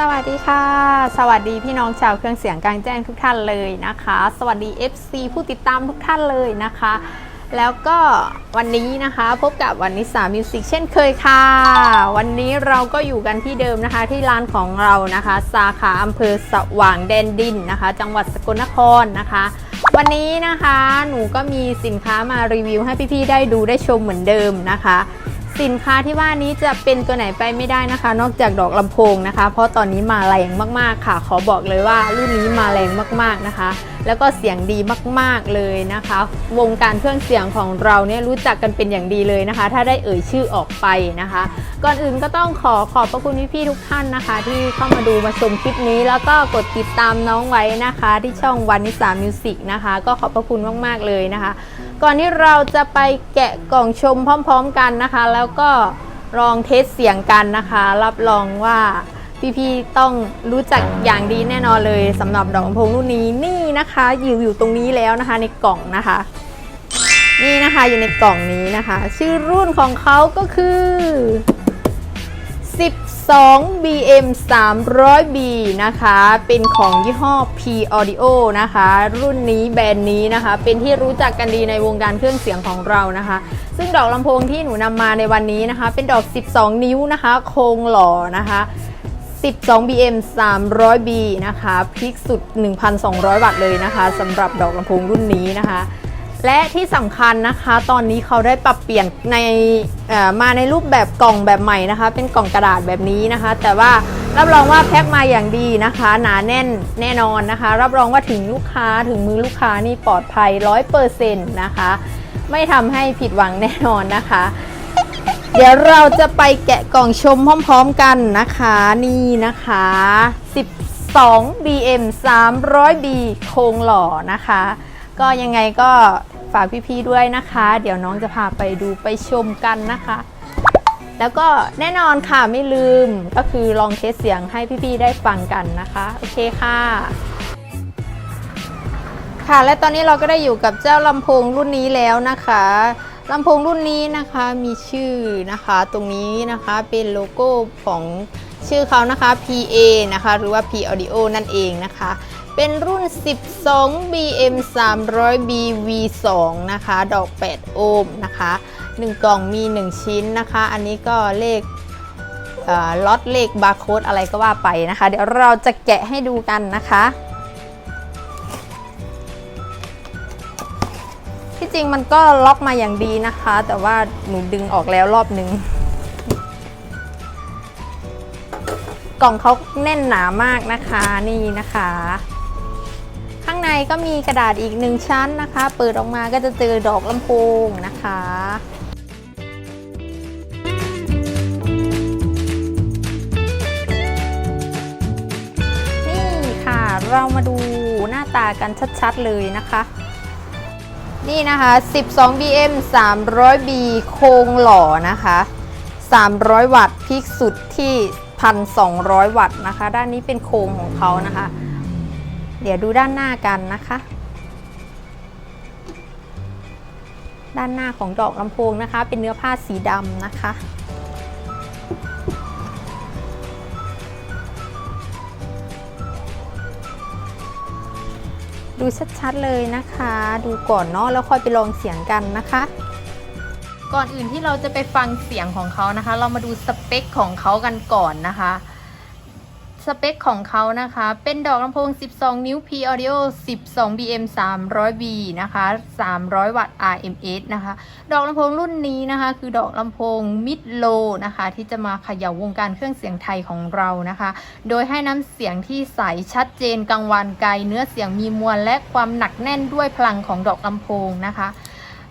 สวัสดีค่ะ สวัสดีพี่น้องชาวเครื่องเสียงกลางแจ้งทุกท่านเลยนะคะ สวัสดี FC ผู้ติดตามทุกท่านเลยนะคะ แล้วก็วันนี้นะคะพบกับวันนิสามิวสิกเช่นเคยค่ะ วันนี้เราก็อยู่กันที่เดิมนะคะที่ร้านของเรานะคะ สาขาอำเภอสว่างแดนดินนะคะ จังหวัดสกลนครนะคะ วันนี้นะคะหนูก็มีสินค้ามารีวิวให้พี่ๆได้ดูได้ชมเหมือนเดิมนะคะ สินค้าที่ว่านี้จะเป็นตัวไหนไปไม่ได้นะคะ นอกจากดอกลำโพงนะคะ เพราะตอนนี้มาแรงมากๆค่ะ ขอบอกเลยว่ารุ่นนี้มาแรงมากๆนะคะ แล้วก็เสียงดีมากๆเลยนะคะ วงการเครื่องเสียงของเราเนี่ยรู้จักกันเป็นอย่างดีเลยนะคะ ถ้าได้เอ่ยชื่อออกไปนะคะ ก่อนอื่นก็ต้องขอขอบพระคุณพี่ๆทุกท่านนะคะ ที่เข้ามาดูมาชมคลิปนี้ แล้วก็กดติดตามน้องไว้นะคะ ที่ช่องวันนิสามิวสิกนะคะ ก็ขอบพระคุณมากๆเลยนะคะ ก่อนที่เราจะไปแกะกล่องชมพร้อมๆกันนะคะ แล้วก็ลองเทสเสียงกันนะคะ รับรองว่าพี่ๆต้องรู้จักอย่างดีแน่นอนเลยสำหรับดอกลำโพงรุ่นนี้นี่นะคะอยู่อยู่ตรงนี้แล้วนะคะในกล่องนะคะ นี่นะคะอยู่ในกล่องนี้นะคะ ชื่อรุ่นของเขาก็คือ 2 BM 300B นะคะ เป็นของยี่ห้อ P Audio นะคะ รุ่นนี้แบรนด์นี้นะคะ เป็นที่รู้จักกันดีในวงการเครื่องเสียงของเรานะคะ ซึ่งดอกลำโพงที่หนูนำมาในวันนี้นะคะ เป็นดอก 12 นิ้วนะคะ โครงหล่อนะคะ12 BM 300B นะคะ พิกสุด 1,200 วัตต์เลยนะคะสำหรับดอกลำโพงรุ่นนี้นะคะ และที่สำคัญนะคะ ตอนนี้เขาได้ปรับเปลี่ยนในมาในรูปแบบกล่องแบบใหม่นะคะ เป็นกล่องกระดาษแบบนี้นะคะ แต่ว่ารับรองว่าแพ็คมาอย่างดีนะคะ หนาแน่นแน่นอนนะคะ รับรองว่าถึงลูกค้าถึงมือลูกค้านี่ปลอดภัย100%นะคะ ไม่ทำให้ผิดหวังแน่นอนนะคะ เดี๋ยวเราจะไปแกะกล่องชมพร้อมๆกันนะคะ นี่นะคะ 12 BM 300B โครงหล่อนะคะ ก็ยังไงก็ฝากพี่ๆด้วยนะคะ เดี๋ยวน้องจะพาไปดูไปชมกันนะคะ แล้วก็แน่นอนค่ะไม่ลืมก็คือลองเทสเสียงให้พี่ๆได้ฟังกันนะคะ โอเคค่ะ ค่ะและตอนนี้เราก็ได้อยู่กับเจ้าลำโพงรุ่นนี้แล้วนะคะลำโพงรุ่นนี้นะคะมีชื่อนะคะตรงนี้นะคะเป็นโลโก้ของชื่อเขานะคะ PA นะคะ หรือว่า P Audio นั่นเองนะคะ เป็นรุ่น 12 BM 300 BV2 นะคะ ดอก 8 โอห์มนะคะ 1 กล่องมี 1 ชิ้นนะคะ อันนี้ก็เลขล็อตเลขบาร์โค้ดอะไรก็ว่าไปนะคะ เดี๋ยวเราจะแกะให้ดูกันนะคะ ที่จริงมันก็ล็อกมาอย่างดีนะคะ แต่ว่าหนูดึงออกแล้วรอบนึง กล่องเขาแน่นหนามากนะคะนี่นะคะ ในก็มีกระดาษอีกหนึ่งชั้นนะคะ เปิดออกมาก็จะเจอดอกลำโพงนะคะนี่ค่ะเรามาดูหน้าตากันชัดๆเลยนะคะ นี่นะคะ 12 BM 300B โครงหล่อนะคะ 300 วัตต์พีคสุดที่ 1,200 วัตต์นะคะ ด้านนี้เป็นโครงของเขานะคะ เดี๋ยวดูด้านหน้ากันนะคะ ด้านหน้าของดอกลำโพงนะคะ เป็นเนื้อผ้าสีดำนะคะ ดูชัดๆเลยนะคะ ดูก่อนเนาะแล้วค่อยไปลองเสียงกันนะคะก่อนอื่นที่เราจะไปฟังเสียงของเขานะคะ เรามาดูสเปคของเขากันก่อนนะคะ สเปคของเขานะคะ เป็นดอกลำโพง 12 นิ้ว P Audio 12 BM 300B นะคะ 300 วัตต์ RMS นะคะ ดอกลำโพงรุ่นนี้นะคะ คือดอกลำโพง Mid Low นะคะ ที่จะมาขย่าวงการเครื่องเสียงไทยของเรานะคะ โดยให้น้ำเสียงที่ใสชัดเจนกังวานไกล เนื้อเสียงมีมวลและความหนักแน่นด้วยพลังของดอกลำโพงนะคะ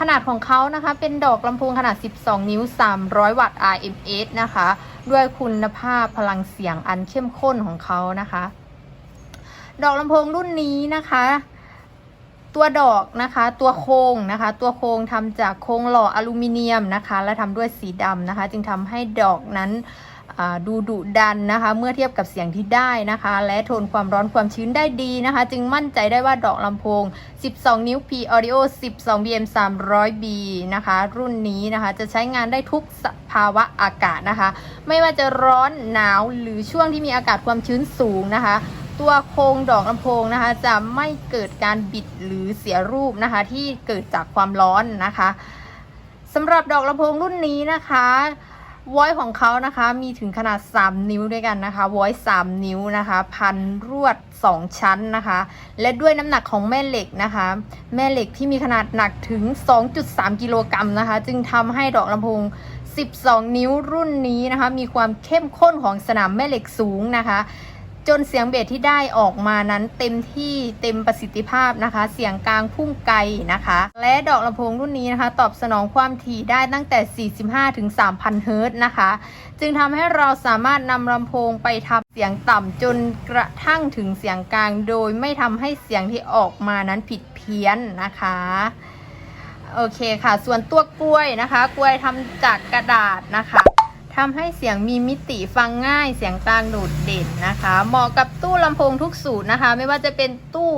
ขนาดของเขานะคะ เป็นดอกลำโพงขนาด 12 นิ้ว 300 วัตต์ RMS นะคะ ด้วยคุณภาพพลังเสียงอันเข้มข้นของเขานะคะ ดอกลำโพงรุ่นนี้นะคะ ตัวดอกนะคะ ตัวโครงนะคะ ตัวโครงทำจากโครงหล่ออลูมิเนียมนะคะ และทำด้วยสีดำนะคะ จึงทำให้ดอกนั้น ดูดุดันนะคะ เมื่อเทียบกับเสียงที่ได้นะคะ และทนความร้อนความชื้นได้ดีนะคะ จึงมั่นใจได้ว่าดอกลำโพง 12 นิ้ว P Audio 12 BM 300B นะคะ รุ่นนี้นะคะจะใช้งานได้ทุกสภาวะอากาศนะคะ ไม่ว่าจะร้อนหนาวหรือช่วงที่มีอากาศความชื้นสูงนะคะตัวโครงดอกลำโพงนะคะ จะไม่เกิดการบิดหรือเสียรูปนะคะ ที่เกิดจากความร้อนนะคะสำหรับดอกลำโพงรุ่นนี้นะคะ วอยของเขานะคะมีถึงขนาด 3 นิ้วด้วยกันนะคะวอย3นิ้วนะคะ พันรวด 2 ชั้นนะคะ และด้วยน้ำหนักของแม่เหล็กนะคะ แม่เหล็กที่มีขนาดหนักถึง 2.3 กิโลกรัมนะคะ จึงทำให้ดอกลำโพง12 นิ้วรุ่นนี้นะคะ มีความเข้มข้นของสนามแม่เหล็กสูงนะคะ จนเสียงเบสที่ได้ออกมานั้นเต็มที่เต็มประสิทธิภาพนะคะ เสียงกลางพุ่งไกลนะคะ และดอกลำโพงรุ่นนี้นะคะ ตอบสนองความถี่ได้ตั้งแต่ 45 ถึง 3,000 เฮิรตซ์นะคะ จึงทำให้เราสามารถนำลำโพงไปทำเสียงต่ำจนกระทั่งถึงเสียงกลางโดยไม่ทำให้เสียงที่ออกมานั้นผิดเพี้ยนนะคะโอเคค่ะ ส่วนตัวกล้วยนะคะ กล้วยทำจากกระดาษนะคะ ทำให้เสียงมีมิติฟังง่ายเสียงกลางโดดเด่นนะคะ เหมาะกับตู้ลำโพงทุกสูตรนะคะ ไม่ว่าจะเป็นตู้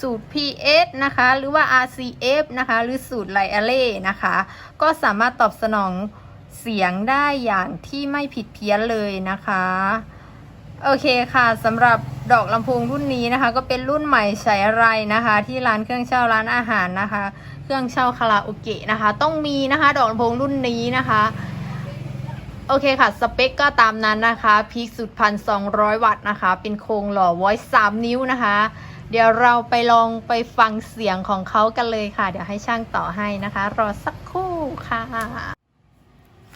สูตร PS นะคะ หรือว่า RCF นะคะ หรือสูตรไลอาเล่นะคะ ก็สามารถตอบสนองเสียงได้อย่างที่ไม่ผิดเพี้ยนเลยนะคะ โอเคค่ะสำหรับดอกลำโพงรุ่นนี้นะคะ ก็เป็นรุ่นใหม่ใช้ไรนะคะ ที่ร้านเครื่องเช่าร้านอาหารนะคะ เครื่องเช่าคาราโอเกะนะคะ ต้องมีนะคะ ดอกลำโพงรุ่นนี้นะคะ โอเคค่ะ สเปคก็ตามนั้นนะคะพีคสุดพันสองวัตต์นะคะ เป็นโครงหล่อ voice 3นิ้วนะคะ เดี๋ยวเราไปลองไปฟังเสียงของเขากันเลยค่ะ เดี๋ยวให้ช่างต่อให้นะคะ รอสักครู่ค่ะ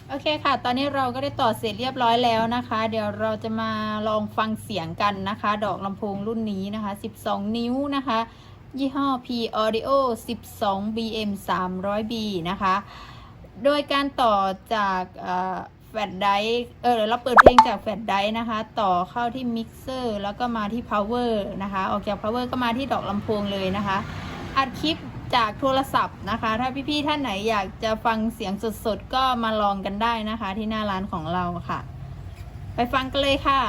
โอเคค่ะ ตอนนี้เราก็ได้ต่อเสร็จเรียบร้อยแล้วนะคะ เดี๋ยวเราจะมาลองฟังเสียงกันนะคะ ดอกลำโพงรุ่นนี้นะคะ 12 นิ้วนะคะ ยี่ห้อ P Audio 12 BM 300B นะคะ โดยการต่อจาก แฟลชไดเออเราเปิดเพลงจากแฟลชไดนะคะ ต่อเข้าที่มิกเซอร์แล้วก็มาที่ power นะคะ ออกจาก power ก็มาที่ดอกลำโพงเลยนะคะ อัดคลิปจากโทรศัพท์นะคะ ถ้าพี่ๆท่านไหนอยากจะฟังเสียงสดๆ ก็มาลองกันได้นะคะ ที่หน้าร้านของเราค่ะ ไปฟังกันเลยค่ะ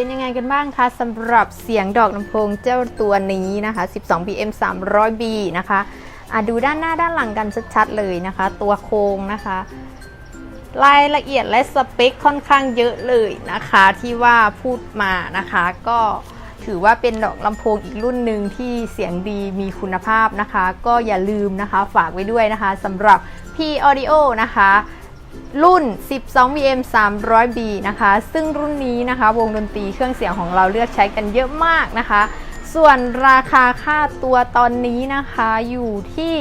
เป็นยังไงกันบ้างคะสำหรับเสียงดอกลำโพงเจ้าตัวนี้นะคะ 12 BM 300B นะคะอะดูด้านหน้าด้านหลังกันชัดๆเลยนะคะ ตัวโครงนะคะ รายละเอียดและสเปคค่อนข้างเยอะเลยนะคะ ที่ว่าพูดมานะคะ ก็ถือว่าเป็นดอกลำโพงอีกรุ่นหนึ่งที่เสียงดีมีคุณภาพนะคะ ก็อย่าลืมนะคะฝากไว้ด้วยนะคะสำหรับ P Audio นะคะ รุ่น 12 VM 300B นะคะ ซึ่งรุ่นนี้นะคะ วงดนตรีเครื่องเสียงของเราเลือกใช้กันเยอะมากนะคะ ส่วนราคาค่าตัวตอนนี้นะคะอยู่ที่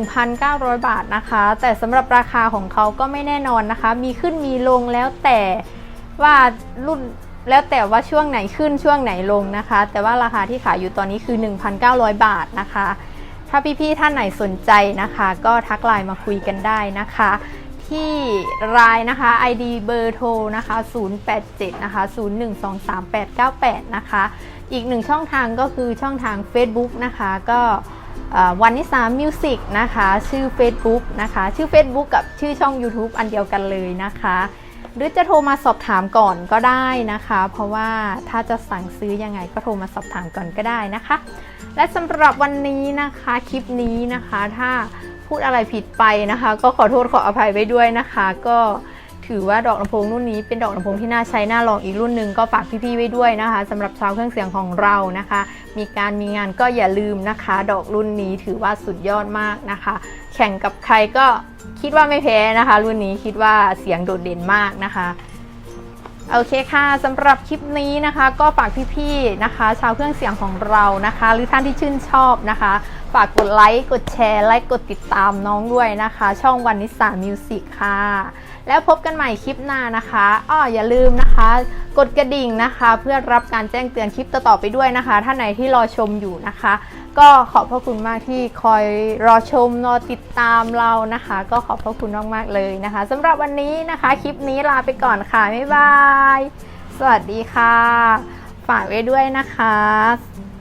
1,900 บาทนะคะ แต่สำหรับราคาของเขาก็ไม่แน่นอนนะคะ มีขึ้นมีลงแล้วแต่ว่ารุ่นแล้วแต่ว่าช่วงไหนขึ้นช่วงไหนลงนะคะ แต่ว่าราคาที่ขายอยู่ตอนนี้คือ 1,900 บาทนะคะ ถ้าพี่ๆท่านไหนสนใจนะคะ ก็ทักไลน์มาคุยกันได้นะคะ ที่รายนะคะ ID เบอร์โทรนะคะ 087 นะคะ 0123898 นะคะ อีกหนึ่งช่องทางก็คือช่องทาง Facebook นะคะ ก็วันนิสามิวสิกนะคะ ชื่อ Facebook นะคะ ชื่อ Facebook กับชื่อช่อง YouTube อันเดียวกันเลยนะคะ หรือจะโทรมาสอบถามก่อนก็ได้นะคะ เพราะว่าถ้าจะสั่งซื้อยังไงก็โทรมาสอบถามก่อนก็ได้นะคะ และสำหรับวันนี้นะคะ คลิปนี้นะคะ ถ้า พูดอะไรผิดไปนะคะ ก็ขอโทษขออภัยไว้ด้วยนะคะ ก็ถือว่าดอกลำโพงรุ่นนี้เป็นดอกลำโพงที่น่าใช้น่าลองอีกรุ่นหนึ่งก็ฝากพี่ๆไว้ด้วยนะคะสำหรับชาวเครื่องเสียงของเรานะคะ มีการมีงานก็อย่าลืมนะคะ ดอกรุ่นนี้ถือว่าสุดยอดมากนะคะ แข่งกับใครก็คิดว่าไม่แพ้นะคะ รุ่นนี้คิดว่าเสียงโดดเด่นมากนะคะ โอเคค่ะสำหรับคลิปนี้นะคะ ก็ฝากพี่ๆนะคะ ชาวเครื่องเสียงของเรานะคะ หรือท่านที่ชื่นชอบนะคะ ฝากกดไลค์กดแชร์และกดติดตามน้องด้วยนะคะ ช่องวันนิสามิวสิกค่ะ แล้วพบกันใหม่คลิปหน้านะคะอ้ออย่าลืมนะคะ กดกระดิ่งนะคะ เพื่อรับการแจ้งเตือนคลิปต่อๆไปด้วยนะคะ ท่านไหนที่รอชมอยู่นะคะก็ขอบพระคุณมากที่คอยรอชมรอติดตามเรานะคะ ก็ขอบพระคุณมากๆเลยนะคะสำหรับวันนี้นะคะ คลิปนี้ลาไปก่อนค่ะบ๊ายบาย สวัสดีค่ะ ฝากไว้ด้วยนะคะ